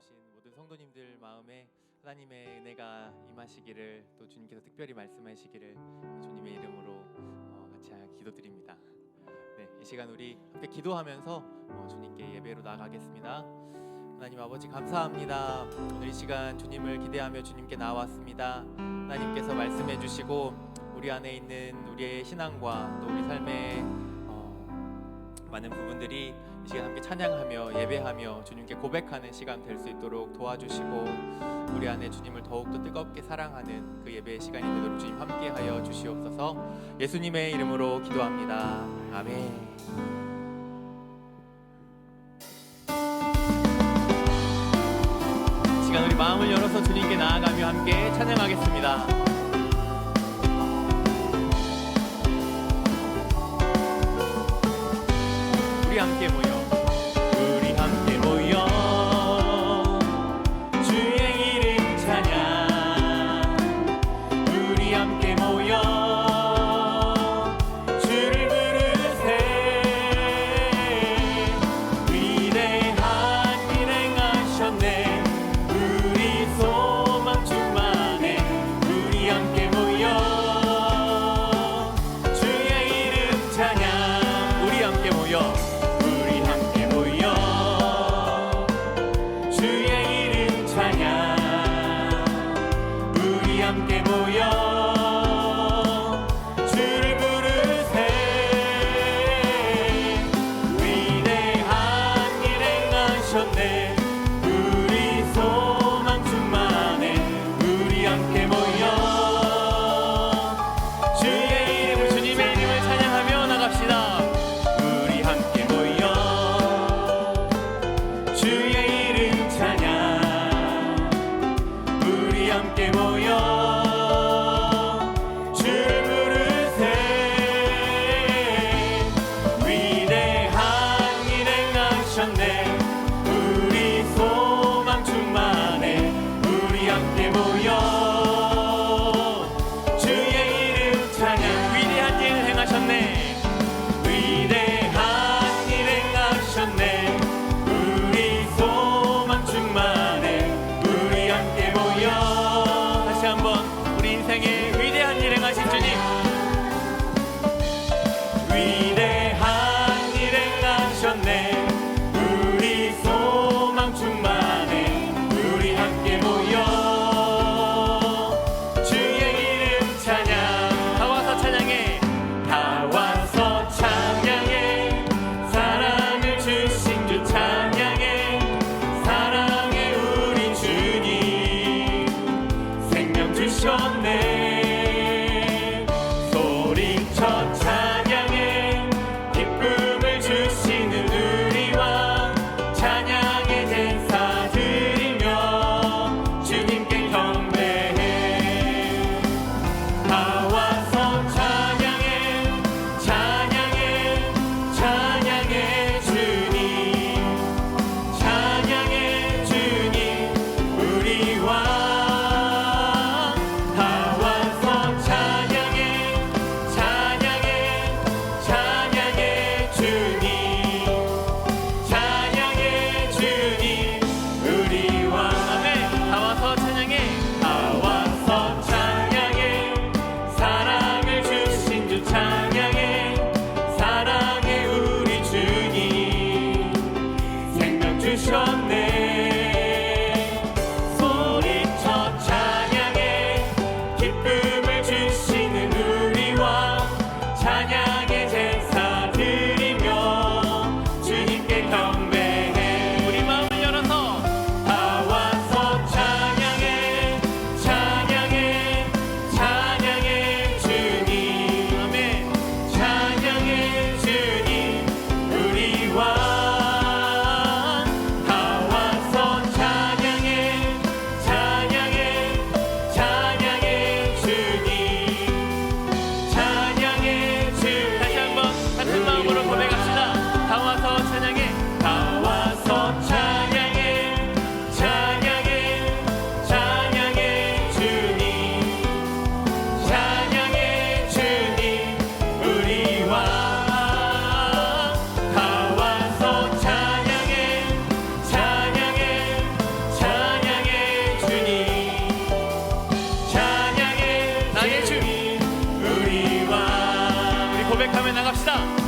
나오신 모든 성도님들 마음에 하나님의 은혜가 임하시기를 또 주님께서 특별히 말씀하시기를 주님의 이름으로 어, 같이 기도드립니다. 네, 이 시간 우리 함께 기도하면서 어, 주님께 예배로 나가겠습니다. 하나님 아버지 감사합니다. 오늘 이 시간 주님을 기대하며 주님께 나왔습니다. 하나님께서 말씀해 주시고 우리 안에 있는 우리의 신앙과 또 우리 삶의 어, 많은 부분들이 이 시간 함께 찬양하며 예배하며 주님께 고백하는 시간 될 수 있도록 도와주시고 우리 안에 주님을 더욱더 뜨겁게 사랑하는 그 예배의 시간이 되도록 주님 함께하여 주시옵소서 예수님의 이름으로 기도합니다. 아멘. 이 시간 우리 마음을 열어서 주님께 나아가며 함께 찬양하겠습니다. 함께 모여 고백하며 나갑시다.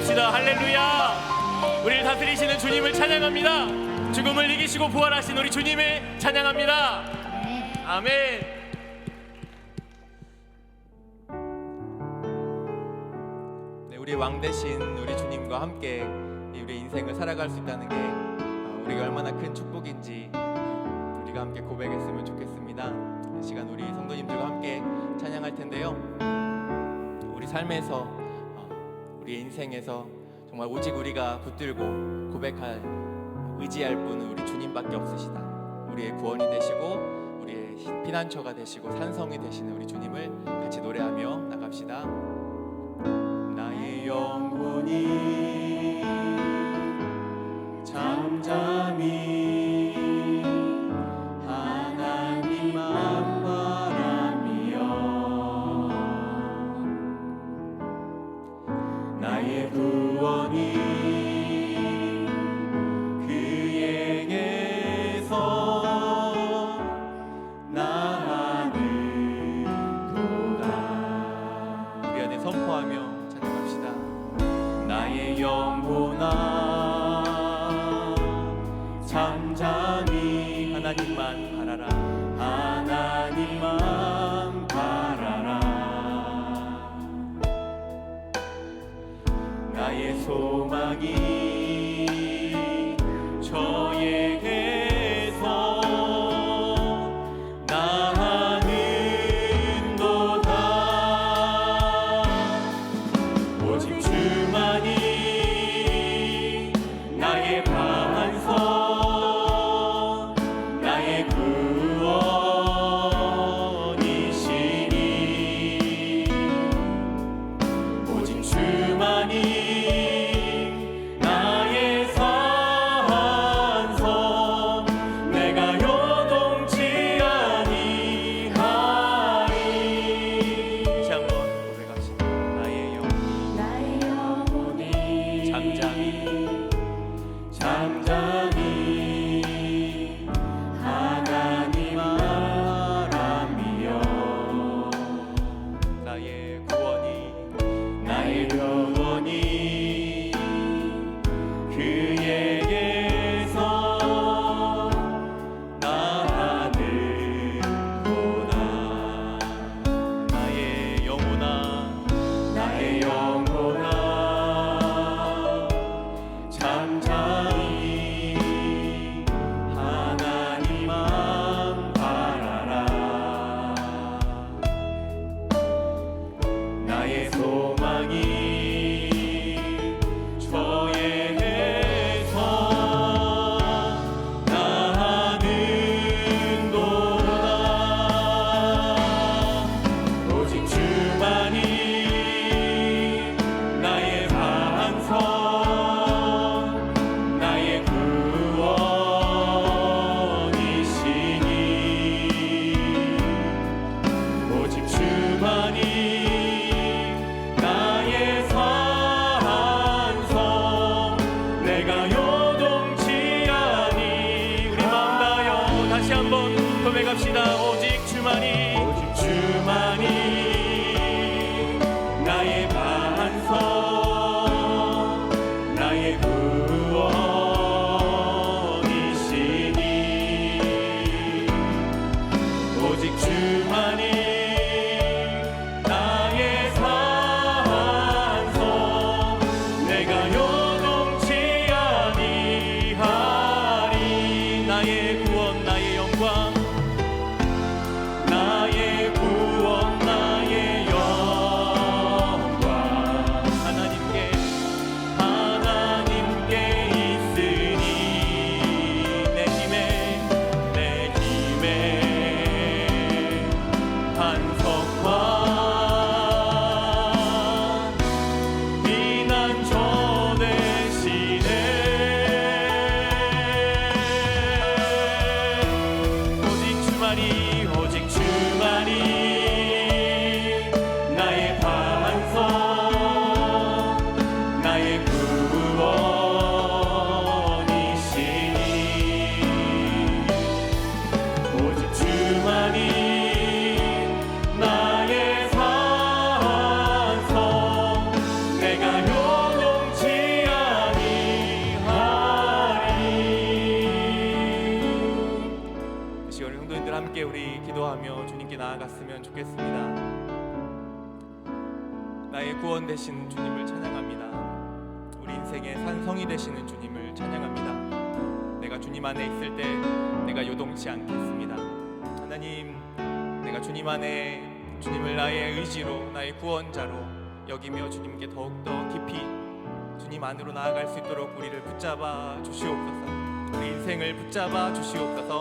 찬양합시다. 할렐루야. 우리를 다스리시는 주님을 찬양합니다. 죽음을 이기시고 부활하신 우리 주님을 찬양합니다. 아멘. 네, 우리 왕 대신 우리 주님과 함께 이 우리 인생을 살아갈 수 있다는 게 어, 우리가 얼마나 큰 축복인지 어, 우리가 함께 고백했으면 좋겠습니다. 이 시간 우리 성도님들과 함께 찬양할 텐데요. 우리 삶에서 어, 우리 인생에서 정말 오직 우리가 붙들고 고백할 의지할 분은 우리 주님밖에 없으시다. 우리의 구원이 되시고 우리의 피난처가 되시고 산성이 되시는 우리 주님을 같이 노래하며 나갑시다. 나의 영혼이 잠잠히 구 기도하며 주님께 나아갔으면 좋겠습니다. 나의 구원 되신 주님을 찬양합니다. 우리 인생의 산성이 되시는 주님을 찬양합니다. 내가 주님 안에 있을 때 내가 요동치 않겠습니다. 하나님, 내가 주님 안에 주님을 나의 의지로 나의 구원자로 여기며 주님께 더욱더 깊이 주님 안으로 나아갈 수 있도록 우리를 붙잡아 주시옵소서. 우리 인생을 붙잡아 주시옵소서.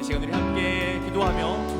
이 시간 우리 함께 기도하며